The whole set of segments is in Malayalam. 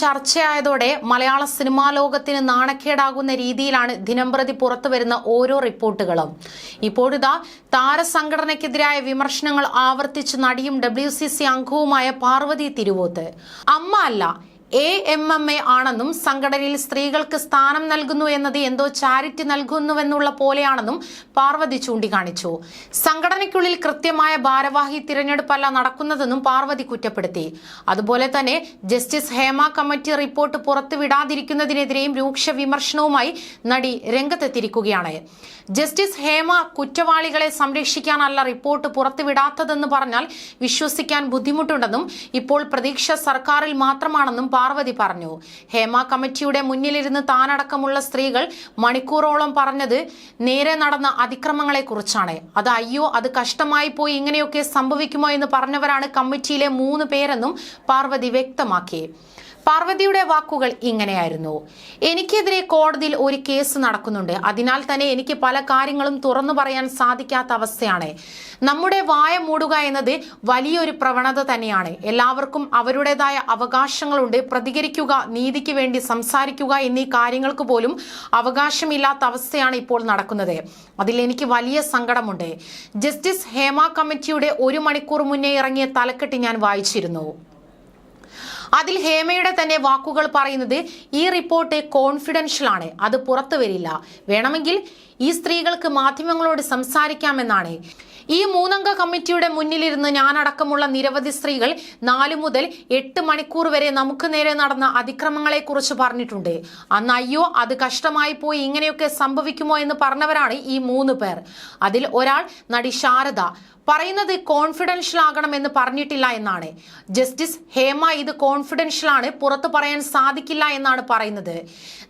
ചർച്ചയായതോടെ മലയാള സിനിമാ ലോകത്തിന് നാണക്കേടാകുന്ന രീതിയിലാണ് ദിനംപ്രതി പുറത്തുവരുന്ന ഓരോ റിപ്പോർട്ടുകളും. ഇപ്പോഴിതാ താരസംഘടനയ്ക്കെതിരായ വിമർശനങ്ങൾ ആവർത്തിച്ച് നടിയും ഡബ്ല്യു സി സി അംഗവുമായ പാർവതി തിരുവോത്ത്. അമ്മ അല്ല എ എം എം എ ആണെന്നും സംഘടനയിൽ സ്ത്രീകൾക്ക് സ്ഥാനം നൽകുന്നു എന്നത് എന്തോ ചാരിറ്റി നൽകുന്നുവെന്നുള്ള പോലെയാണെന്നും പാർവതി ചൂണ്ടിക്കാണിച്ചു. സംഘടനയ്ക്കുള്ളിൽ കൃത്യമായ ഭാരവാഹി തിരഞ്ഞെടുപ്പല്ല നടക്കുന്നതെന്നും പാർവതി കുറ്റപ്പെടുത്തി. അതുപോലെ തന്നെ ജസ്റ്റിസ് ഹേമ കമ്മിറ്റി റിപ്പോർട്ട് പുറത്തുവിടാതിരിക്കുന്നതിനെതിരെയും രൂക്ഷ വിമർശനവുമായി നടി രംഗത്തെത്തിയിരിക്കുകയാണ്. ജസ്റ്റിസ് ഹേമ കുറ്റവാളികളെ സംരക്ഷിക്കാനല്ല റിപ്പോർട്ട് പുറത്തുവിടാത്തതെന്ന് പറഞ്ഞാൽ വിശ്വസിക്കാൻ ബുദ്ധിമുട്ടുണ്ടെന്നും ഇപ്പോൾ പ്രതീക്ഷ സർക്കാരിൽ മാത്രമാണെന്നും പാർവതി പറഞ്ഞു. ഹേമ കമ്മിറ്റിയുടെ മുന്നിലിരുന്ന് താനടക്കമുള്ള സ്ത്രീകൾ മണിക്കൂറോളം പറഞ്ഞത് നേരെ നടന്ന അതിക്രമങ്ങളെക്കുറിച്ചാണ്. അത് അയ്യോ അത് കഷ്ടമായി പോയി ഇങ്ങനെയൊക്കെ സംഭവിക്കുമോ എന്ന് പറഞ്ഞവരാണ് കമ്മിറ്റിയിലെ മൂന്ന് പേരെന്നും പാർവതി വ്യക്തമാക്കി. പാർവതിയുടെ വാക്കുകൾ ഇങ്ങനെയായിരുന്നു. എനിക്കെതിരെ കോടതിയിൽ ഒരു കേസ് നടക്കുന്നുണ്ട്. അതിനാൽ തന്നെ എനിക്ക് പല കാര്യങ്ങളും തുറന്നു പറയാൻ സാധിക്കാത്ത അവസ്ഥയാണ്. നമ്മുടെ വായ മൂടുക എന്നത് വലിയൊരു പ്രവണത തന്നെയാണ്. എല്ലാവർക്കും അവരുടേതായ അവകാശങ്ങളുണ്ട്. പ്രതികരിക്കുക നീതിക്ക് വേണ്ടി സംസാരിക്കുക എന്നീ കാര്യങ്ങൾക്ക് പോലും അവകാശമില്ലാത്ത അവസ്ഥയാണ് ഇപ്പോൾ നടക്കുന്നത്. അതിൽ എനിക്ക് വലിയ സങ്കടമുണ്ട്. ജസ്റ്റിസ് ഹേമ കമ്മിറ്റിയുടെ ഒരു മണിക്കൂർ മുന്നേ ഇറങ്ങിയ തലക്കെട്ട് ഞാൻ വായിച്ചിരുന്നു. അതിൽ ഹേമയുടെ തന്നെ വാക്കുകൾ പറയുന്നത് ഈ റിപ്പോർട്ട് കോൺഫിഡൻഷ്യൽ ആണ്. അത് പുറത്തു വരില്ല. വേണമെങ്കിൽ ഈ സ്ത്രീകൾക്ക് മാധ്യമങ്ങളോട് സംസാരിക്കാമെന്നാണ്. ഈ മൂന്നംഗ കമ്മിറ്റിയുടെ മുന്നിലിരുന്ന് ഞാനടക്കമുള്ള നിരവധി സ്ത്രീകൾ നാലു മുതൽ എട്ട് മണിക്കൂർ വരെ നമുക്ക് നേരെ നടന്ന അതിക്രമങ്ങളെക്കുറിച്ച് പറഞ്ഞിട്ടുണ്ട്. അന്ന് അയ്യോ അത് കഷ്ടമായി പോയി ഇങ്ങനെയൊക്കെ സംഭവിക്കുമോ എന്ന് പറഞ്ഞവരാണ് ഈ മൂന്ന് പേർ. അതിൽ ഒരാൾ നടി ശാരദ. പറയുന്നത് കോൺഫിഡൻഷ്യൽ ആകണം എന്ന് പറഞ്ഞിട്ടില്ല എന്നാണ്. ജസ്റ്റിസ് ഹേമ ഇത് കോൺഫിഡൻഷ്യൽ ആണ് പുറത്തു പറയാൻ സാധിക്കില്ല എന്നാണ് പറയുന്നത്.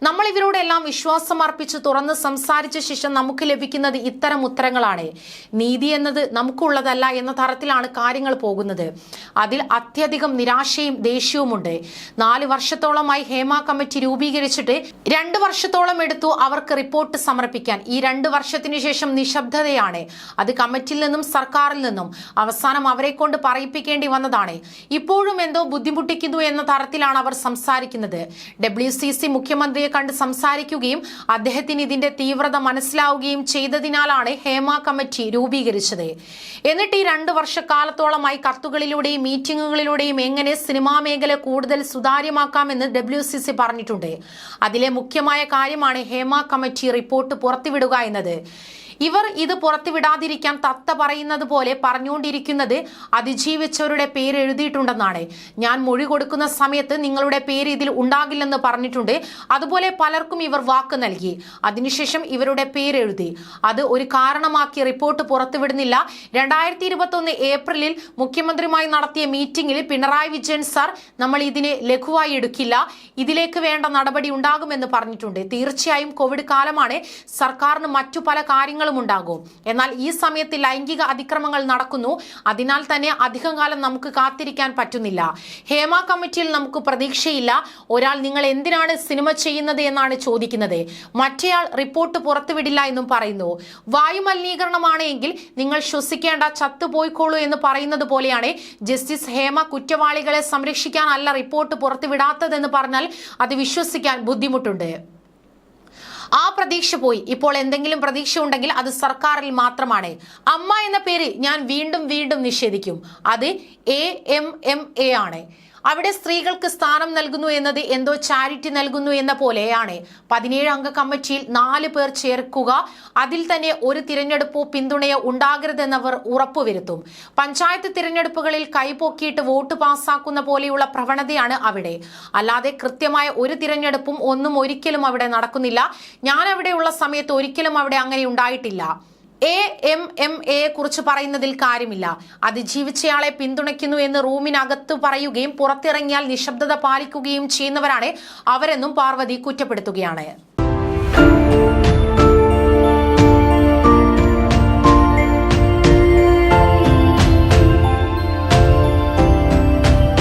നമ്മൾ ഇവരോടെല്ലാം വിശ്വാസം അർപ്പിച്ച് തുറന്ന് സംസാരിച്ച ശേഷം നമുക്ക് ലഭിക്കുന്നത് ഇത്തരം ഉത്തരങ്ങളാണ്. നീതി എന്നത് നമുക്കുള്ളതല്ല എന്ന തരത്തിലാണ് കാര്യങ്ങൾ പോകുന്നത്. അതിൽ അത്യധികം നിരാശയും ദേഷ്യവുമുണ്ട്. നാല് വർഷത്തോളമായി ഹേമ കമ്മിറ്റി രൂപീകരിച്ചിട്ട് രണ്ട് വർഷത്തോളം എടുത്തു അവർക്ക് റിപ്പോർട്ട് സമർപ്പിക്കാൻ. ഈ രണ്ട് വർഷത്തിന് ശേഷം നിശബ്ദതയാണ്. അത് കമ്മിറ്റിയിൽ നിന്നും സർക്കാരിൽ നിന്നും അവസാനം അവരെ കൊണ്ട് പറയിപ്പിക്കേണ്ടി വന്നതാണ്. ഇപ്പോഴും എന്തോ ബുദ്ധിമുട്ടിക്കുന്നു എന്ന തരത്തിലാണ് അവർ സംസാരിക്കുന്നത്. ഡബ്ല്യു മുഖ്യമന്ത്രിയെ കണ്ട് സംസാരിക്കുകയും അദ്ദേഹത്തിന് ഇതിന്റെ തീവ്രത മനസ്സിലാവുകയും ചെയ്തതിനാലാണ് ഹേമ കമ്മിറ്റി രൂപീകരിച്ചത്. എന്നിട്ട് ഈ രണ്ട് വർഷക്കാലത്തോളമായി കത്തുകളിലൂടെയും മീറ്റിംഗുകളിലൂടെയും എങ്ങനെ സിനിമാ മേഖല കൂടുതൽ സുതാര്യമാക്കാമെന്ന് ഡബ്ല്യു പറഞ്ഞിട്ടുണ്ട്. അതിലെ മുഖ്യമായ കാര്യമാണ് ഹേമ കമ്മിറ്റി റിപ്പോർട്ട് പുറത്തുവിടുക എന്നത്. ഇവർ ഇത് പുറത്തുവിടാതിരിക്കാൻ തത്ത പറയുന്നത് പോലെ പറഞ്ഞുകൊണ്ടിരിക്കുന്നത് അതിജീവിച്ചവരുടെ പേര് എഴുതിയിട്ടുണ്ടെന്നാണ്. ഞാൻ മൊഴി കൊടുക്കുന്ന സമയത്ത് നിങ്ങളുടെ പേര് ഇതിൽ ഉണ്ടാകില്ലെന്ന് പറഞ്ഞിട്ടുണ്ട്. അതുപോലെ പലർക്കും ഇവർ വാക്ക് നൽകി. അതിനുശേഷം ഇവരുടെ പേര് എഴുതി. അത് ഒരു കാരണമാക്കി റിപ്പോർട്ട് പുറത്തുവിടുന്നില്ല. രണ്ടായിരത്തി ഇരുപത്തൊന്ന് ഏപ്രിലിൽ മുഖ്യമന്ത്രിയുമായി നടത്തിയ മീറ്റിംഗിൽ പിണറായി വിജയൻ സാർ നമ്മൾ ഇതിനെ ലഘുവായി എടുക്കില്ല. ഇതിലേക്ക് വേണ്ട നടപടി ഉണ്ടാകുമെന്ന് പറഞ്ഞിട്ടുണ്ട്. തീർച്ചയായും കോവിഡ് കാലമാണ്. സർക്കാരിന് മറ്റു പല കാര്യങ്ങളും ഉണ്ടാകും എന്നാൽ ഈ സമയത്ത് ലൈംഗിക അതിക്രമങ്ങൾ നടക്കുന്നു. അതിനാൽ തന്നെ അധികം കാലം നമുക്ക് കാത്തിരിക്കാൻ പറ്റുന്നില്ല. ഹേമ കമ്മിറ്റിയിൽ നമുക്ക് പ്രതീക്ഷയില്ല. ഒരാൾ നിങ്ങൾ എന്തിനാണ് സിനിമ ചെയ്യുന്നത് എന്നാണ് ചോദിക്കുന്നത്. മറ്റേയാൾ റിപ്പോർട്ട് പുറത്തുവിടില്ല എന്നും പറയുന്നു. വായു മലിനീകരണമാണ് എങ്കിൽ നിങ്ങൾ ശ്വസിക്കേണ്ട ചത്തുപോയിക്കോളൂ എന്ന് പറയുന്നത് പോലെയാണ് ജസ്റ്റിസ് ഹേമ കുറ്റവാളികളെ സംരക്ഷിക്കാനല്ല റിപ്പോർട്ട് പുറത്തുവിടാത്തതെന്ന് പറഞ്ഞാൽ അത് വിശ്വസിക്കാൻ ബുദ്ധിമുട്ടുണ്ട്. ആ പ്രതീക്ഷ പോയി. ഇപ്പോൾ എന്തെങ്കിലും പ്രതീക്ഷ ഉണ്ടെങ്കിൽ അത് സർക്കാരിൽ മാത്രമാണ്. അമ്മ എന്ന പേര് ഞാൻ വീണ്ടും വീണ്ടും നിഷേധിക്കും. അത് എ എം എം എ ആണ്. അവിടെ സ്ത്രീകൾക്ക് സ്ഥാനം നൽകുന്നു എന്നത് എന്തോ ചാരിറ്റി നൽകുന്നു എന്ന പോലെയാണ്. പതിനേഴ് അംഗ കമ്മിറ്റിയിൽ നാല് പേർ ചേർക്കുക. അതിൽ തന്നെ ഒരു തിരഞ്ഞെടുപ്പോ പിന്തുണയോ ഉണ്ടാകരുതെന്നവർ ഉറപ്പുവരുത്തും. പഞ്ചായത്ത് തിരഞ്ഞെടുപ്പുകളിൽ കൈപൊക്കിയിട്ട് വോട്ട് പാസ്സാക്കുന്ന പോലെയുള്ള പ്രവണതയാണ് അവിടെ. അല്ലാതെ കൃത്യമായ ഒരു തിരഞ്ഞെടുപ്പും ഒന്നും ഒരിക്കലും അവിടെ നടക്കുന്നില്ല. ഞാൻ അവിടെയുള്ള സമയത്ത് ഒരിക്കലും അവിടെ അങ്ങനെ ഉണ്ടായിട്ടില്ല. എ എം എം എ കുറിച്ച് പറയുന്നതിൽ കാര്യമില്ല. അതിജീവിച്ചയാളെ പിന്തുണയ്ക്കുന്നു എന്ന് റൂമിനകത്ത് പറയുകയും പുറത്തിറങ്ങിയാൽ നിശബ്ദത പാലിക്കുകയും ചെയ്യുന്നവരാണ് അവരെന്നും പാർവതി കുറ്റപ്പെടുത്തുകയാണ്.